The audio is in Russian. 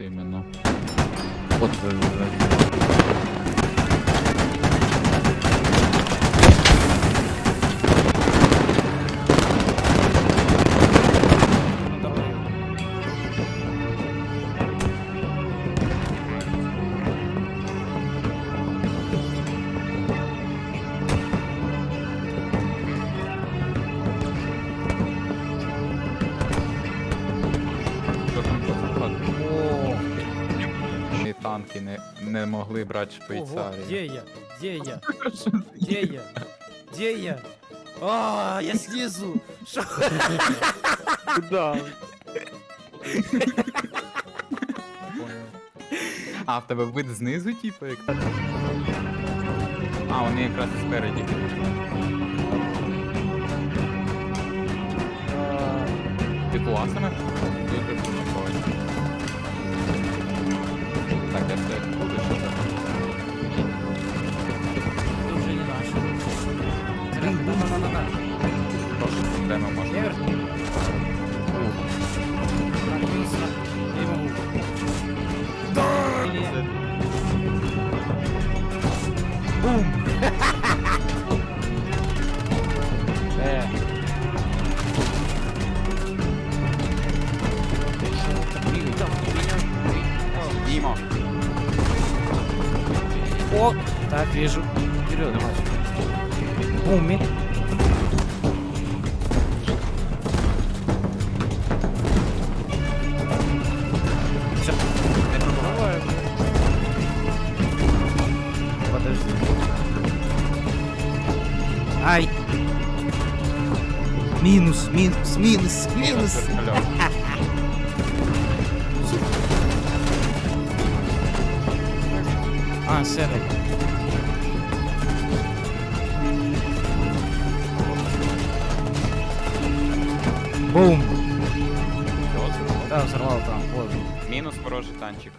Іменно. От танки не, не могли брати ого, Швейцарію. где я? Где я? Где я? Где я? А, я снизу. Шо? Куда? А, в тебе вид знизу, типу, як. А, вони якраз і спереді. Під ласами? Дуже прикольно. Да-да-да-да-да. Прошу, де ми можемо? Вверх. Так, вниз. Я не могу. Или- Бум! Е, Дімо! О! Так, вижу. Вперед, давай. Бум, Подожди. Ай! Минус, минус, минус, минус. А, с этой. Бум! Да, взорвал там, вот. Мінус ворожий танчик.